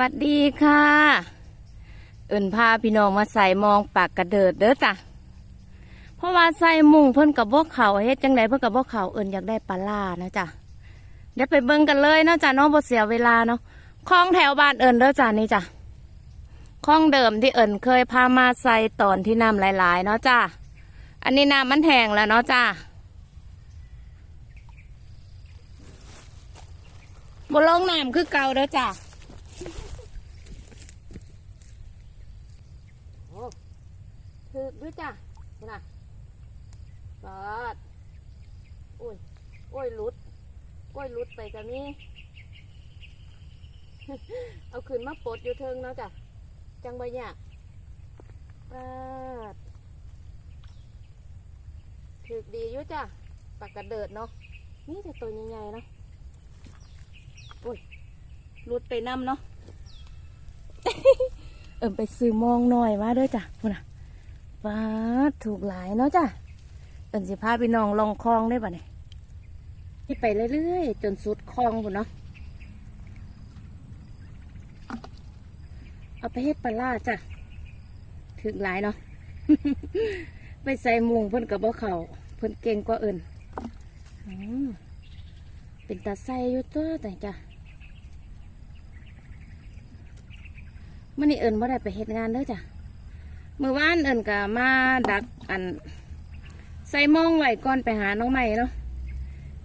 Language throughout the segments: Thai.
วัดดีค่ะ เอินพาพี่น้องมาใส่มองปากกระเดิดเด้อจ้ะเพราะว่าใส่มุงเพิ่นกับพวกเขาเฮ็ดจังไดเพิ่นกับพวกเขาเอินอยากได้ปลาล่านะจ้ะเดี๋ยวไปเบิ่งกันเลยเนาะจ้ะน้องบ่เสียเวลาเนาะคลองแถวบ้านเอินเด้อจ้ะนี่จ้ะคลองเดิมที่เอินเคยพามาใส่ตอนที่น้ำหลายๆเนาะจ้ะอันนี้น้ำมันแห้งแล้วเนาะจ้ะบ่ลงน้ำคือเก่าเด้อจ้ะ โอ้ ถือด้วยจ้ะนะปอดอุ้ยโอ้ยลุดโอ้ยลุดไปกันนี่เอาขึ้นมาปลดอยู่เทิงเนาะจ้ะ จังใบเนี่ยปาดถือดีอยู่จ้ะปากกระเดิดเนาะ นี่แต่ตัวใหญ่ๆเนาะอุ้ยลุดไปน้ำเนาะเอิมไปซื้อมองหน่อยมาด้วยจ้ะพุ่นน่ะ ฟ้าถูกหลายเนาะจ้ะเอิมสิพาพี่น้องลองคลองได้ปะเนี่ยที่ไปเรื่อยๆ จนสุดคลองพุ่นเนาะเอาไปเฮ็ดปลาล่าจ้ะถึกหลายเนาะไปใส่มุงเพิ่นกับบ่เขาเพิ่นเก่งกว่าเอิญเป็นตาใส่อยู่ตัวแต่จ้ะมื่อนี้เอิญว่ได้ไปเฮ็ดงานเด้อจ้ะ มือวานเอิญก็มาดักอัน ใส่มองไว้ก่อนไปหาน้องใหม่เนาะ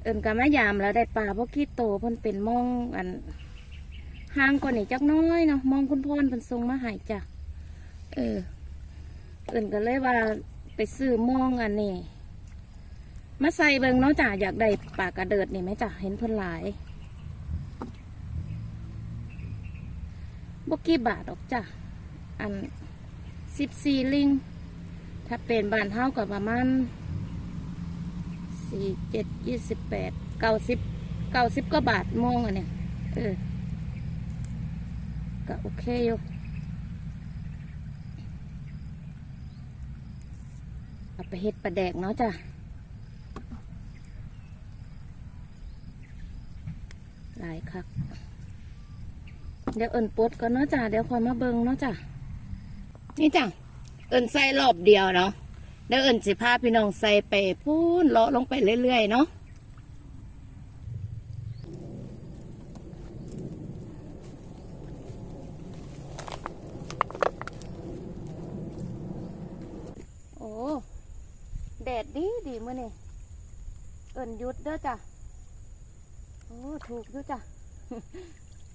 เอิญก็มายามแล้วได้ปลาพวกกี้โตเพิ่นเป็นมองอันห่างกว่านี่จักน้อยเนาะมองคุณพ่อเพิ่นส่งมาให้จ้ะเออ เอิญก็เลยว่าไปซื้อมองอันนี้มาใส่เบิ่งเนาะจ้ะอยากได้ปลากระเดิดนี่ไหมจ้ะเห็นเพิ่นหลายบกี่บาทดอกจ้ะอัน สิบสี่ลิง ถ้าเป็นบานเท่ากับประมาณสี่เจ็ดยี่สิบแปดเก้าสิบเก้าสิบก็บาทมงอันเนี้ยเออ ก็โอเคอยู่เอาไปเฮ็ดปลาแดกเนาะจ้ะหลายคัก เดี๋ยวเอิญปดก่อนเนาะจ้ะ เดี๋ยวคอยมาเบิงเนาะจ้ะ นี่จ้ะเอิญใส่รอบเดียวเนาะเดี๋ยวเอิญสิพาพี่น้องใส่ไปพูนเลาะลงไปเรื่อยๆเนาะโอ้แดดดีดีมื่อนี่เอิญยุดเด้อจ้ะโอ้ถูกด้วยจ้ะ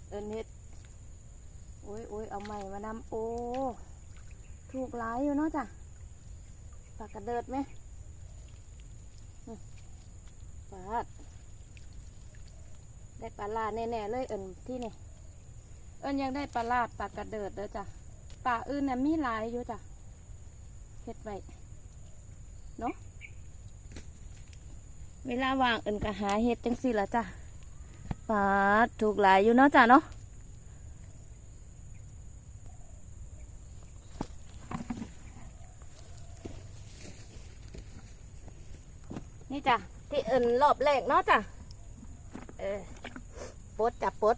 เอินเฮ็ดโอ้ยโอ้ยเอาใหม่มานำโอ้ ถูกหลายอยู่เนาะจ้ะปากกระเดิดไหมอืมปาได้ปลาลาแน่ๆเลยเอินที่นี่เอินยังได้ปลาลาปากกระเดิดเด้อจ้ะปลาอื่นน่ะมีหลายอยู่จ้ะเฮ็ดไว้เนาะเวลาว่างเอินก็หาเฮ็ดจังสิละจ้ะปาถูกหลายอยู่เนาะจ้ะเนาะ นี่จ้ะที่เอินรอบแรกเนาะจ้ะเออปดจับปด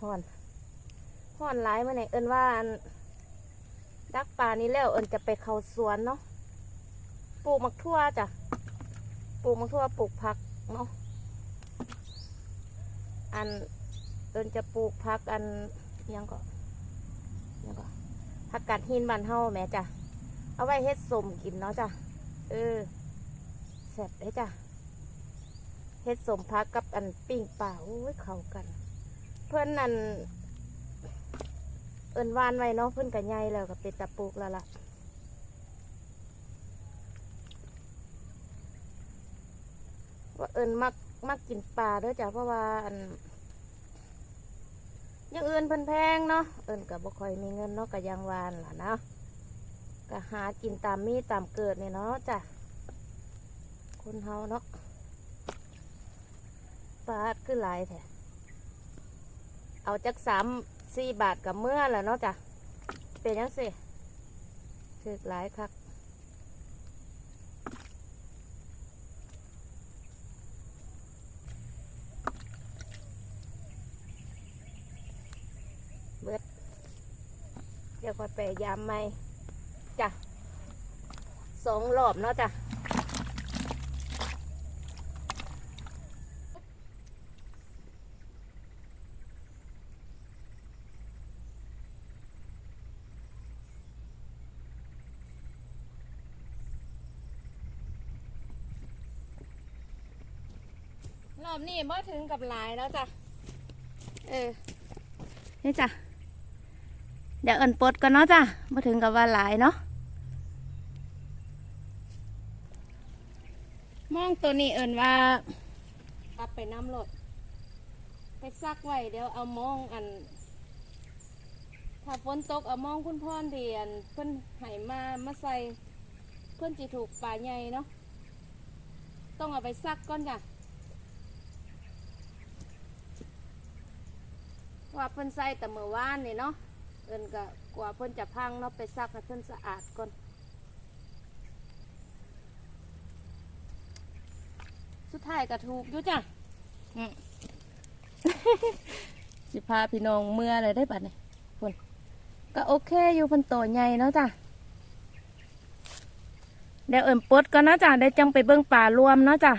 ห่อนห่อนหลายมาเนี่ยเอินว่าดักปลานี้แล้วเอินจะไปเข้าสวนเนาะปลูกมักทั่วจ้ะปลูกมักทั่วปลูกผักเนาะอันเอินจะปลูกพักอันยังก็อิหยังก็ผักกาดหินบ้านเฮาแม่จ้ะเอาไว้เฮ็ดสมกินเนาะจ้ะ เออแซ่บเลยจ้ะเฮ็ดสมพักกับอันปิ้งปลาโอ้ยเข้ากัน เพื่อนนั่นเอินวานไว้เนาะเพื่อนกับใหญ่แล้วก็เป็นตะปูกแล้วล่ะว่าเอิญมักมักกินปลาด้อจ้ะเพราะว่าอันยังเอื่นเพิ่นแพงเนาะเอิญกับบ่ค่อยมีเงินเนาะกับยังวานล่ะนะ ก็หากินตามมีตามเกิดเนี่ยเนาะจ้ะคนเฮาเนาะปาดขึ้หลายแทะเอาจักสามสี่บาทกับเมื่อแล้วเนาะจ้ะเป็นยังสิถึกหลายครักเบิดเดี๋ยวค่ไปยามไหม จ้ะสองรอบเนาะจ้ะรอบนี้มาถึงกับหลายแล้วจ้ะ เออ นี่จ้ะ เดี๋ยวเอินปดกันเนาะจ้ะมาถึงกับว่าหลายเนาะ มองตัวนี้เอินว่าปับไปน้ำรถไปซักไว้ เดี๋ยวเอามองอัน ถ้าฝนตกเอามองคุณพ่อเดียน เพิ่อนไห้มามาใส่ เพิ่อนจีถูกป่าใหญ่เนาะต้องเอาไปซักก่อนจ้ะว่าเพิ่นใส่แต่เมื่อวานนี่เนาะเอินก็กว่าเพิ่นจะพังเนาะไปซักให้เพิ่อนสะอาดก่อน สุดท้ายก็ถูกอยู่จ้ะอืม สิพาพี่น้องเมื่ออะไรได้บัดนี่พุ่นก็โอเคอยู่เพิ่นโตใหญ่เนาะจ้ะเดี๋ยวเอินปลดก่อนเนาะจ้ะได้จังไปเบิ่งป่ารวมเนาะจ้ะ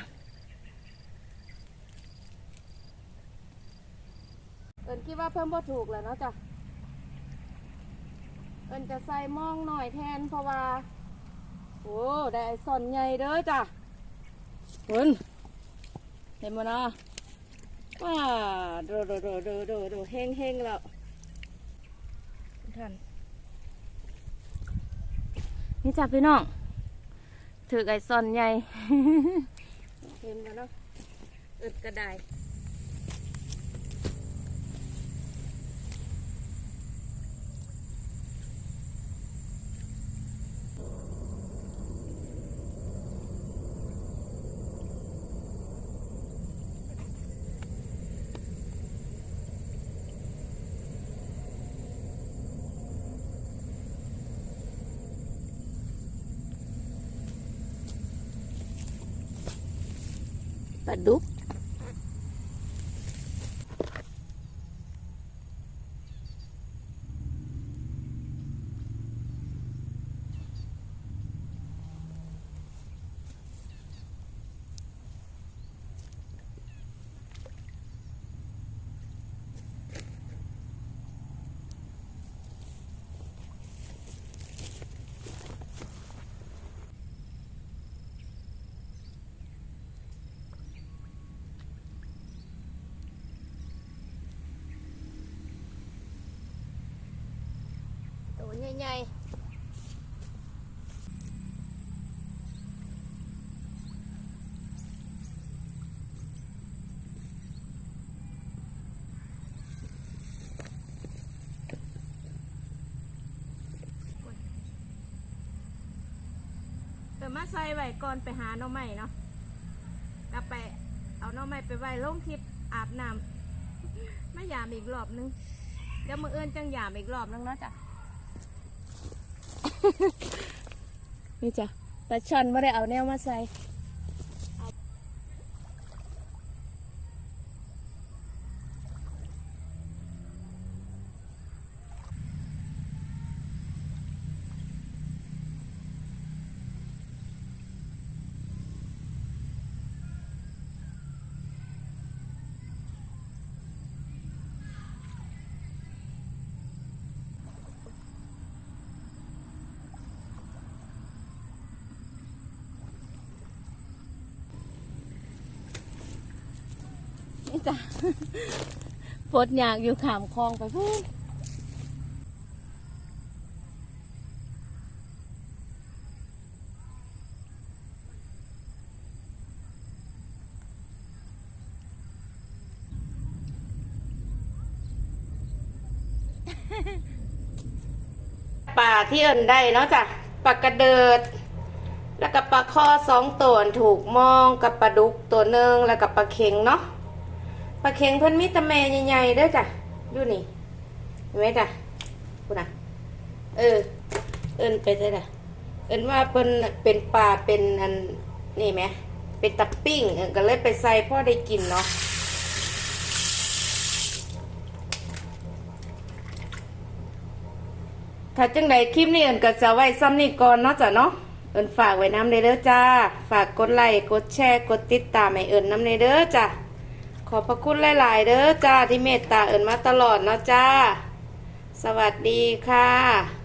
เอินคิดว่าเพิ่มบ่ถูกแล้วเนาะจ้ะเอินจะใส่หมองหน่อยแทนเพราะว่า โอ้ได้ไอ้ส่อนใหญ่เด้อจ้ะคุณ เห็นมั้เนาะว้าดูดูดูดูดูดูเฮงเฮงแล้วท่านนี่จ้ะพี่น้องถือไอ้ส่อนใหญ่เห็นมั้เนาะอึดกระได ลาดุกตัว ใหญ่เดี๋ยวมาใส่ไว้ก่อนไปหาน่อไม้เนาะแล้วไปเอาน่อไม้ไปไว้ลงทิพอาบน้ำไม่ยามอีกรอบนึง เดี๋ยวมือเอื้นจังยามอีกรอบนึงเนาะจ้ะ นี่จ้ะปลาช่อนไม่ได้เอาแนวมาใส่ จ้ะปวดอยากอยู่ขามคลองไปพูดป่าที่เอินได้เนาะจ้ะปลากระเดิด แล้วก็ปลาข้อสองตัวถูกมองกับปลาดุกตัวหนึ่งแล้วก็ปลาเข็งเนาะ ปลาเข็งเพิ่นมีตะแม่ใหญ่ๆเด้อจ้ะอยู่นี่เห็นไหมจ้ะคุณน่ะเออ เอินไปเลยจ้ะเอินว่าเพิ่นเป็นปลาเป็นอันนี่ไหมเป็นตับปิ้งก็เลยไปใส่พ่อได้กินเนาะถ้าจังใดคลิปนี้เอิญก็จะไว้ซ้ำนี่ก่อนเนาะจ้ะเนาะเอิญฝากไว้น้ำเลยเด้อจ้า ฝากกดไลค์กดแชร์กดติดตามให้เอิญน้ำเลยเด้อจ้า ขอบพระคุณหลาย ๆ เด้อจ้าที่เมตตาเอิญมาตลอดเนาะจ้า สวัสดีค่ะ